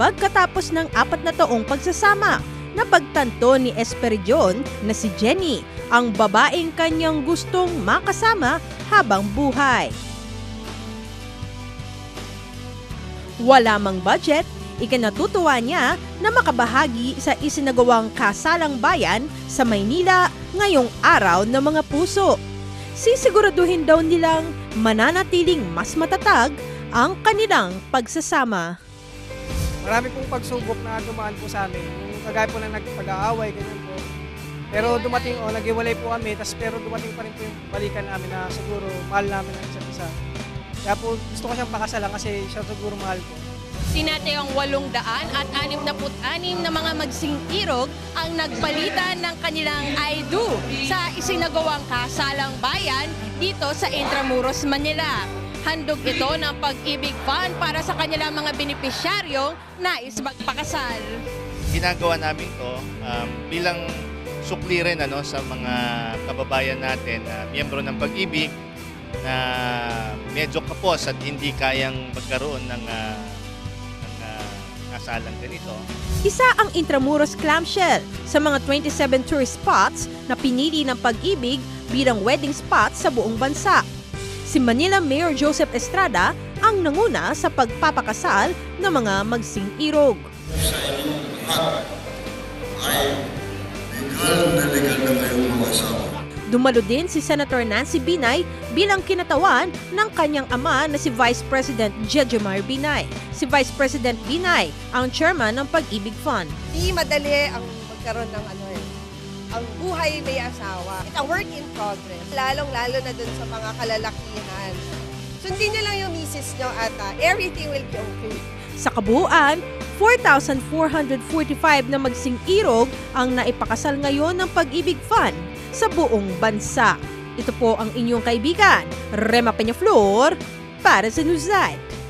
pagkatapos ng apat na taong pagsasama. Napagtanto ni Esperidion na si Jenny ang babaeng kanyang gustong makasama habang buhay. Wala mang budget, ikinatutuwa niya na makabahagi sa isinagawang kasalang bayan sa Maynila ngayong araw ng mga puso. Sisiguraduhin daw nilang mananatiling mas matatag ang kanilang pagsasama. Marami pong pagsubok na dumaan po sa amin. Yung kagaya po ng nagpag-aaway, ganyan po. Pero dumating, o, naghiwalay po kami, tas pero dumating pa rin po yung balikan namin na siguro mahal namin ang isa't isa. Kaya po gusto ko siyang pakasalan kasi siya siguro mahal ko. Tinatayang 800 at 66 na mga magsing-irog ang nagpalitan ng kanilang I do sa isinagawang kasalang bayan dito sa Intramuros, Manila. Handog ito ng pag-ibig fund para sa kanilang mga benepisyaryong nais magpakasal. ginagawa namin to um, bilang sukli rin ano, sa mga kababayan natin na miyembro ng pag-ibig na medyo kapos at hindi kayang magkaroon ng, uh, ng uh, kasalang ganito. Isa ang Intramuros Clamshell sa mga 27 tourist spots na pinili ng pag-ibig bilang wedding spot sa buong bansa. Si Manila Mayor Joseph Estrada ang nanguna sa pagpapakasal ng mga magsing-irog. sa inyong lahat ay legal na legal na kayong mga asawa. Dumalo din si Senator Nancy Binay bilang kinatawan ng kanyang ama na si Vice President Jejomar Binay. Si Vice President Binay ang chairman ng Pag-ibig Fund. Di madali ang magkaroon ng ano eh. Ang buhay may asawa. It's a work in progress. Lalong-lalo na dun sa mga kalalakihan. Sundin niyo lang yung misis niyo at ah, everything will be okay. Sa kabuuan, 4,445 na magsing-irog ang naipakasal ngayon ng Pag-ibig Fund sa buong bansa. Ito po ang inyong kaibigan, Rema Peñaflor, para sa Newsnight.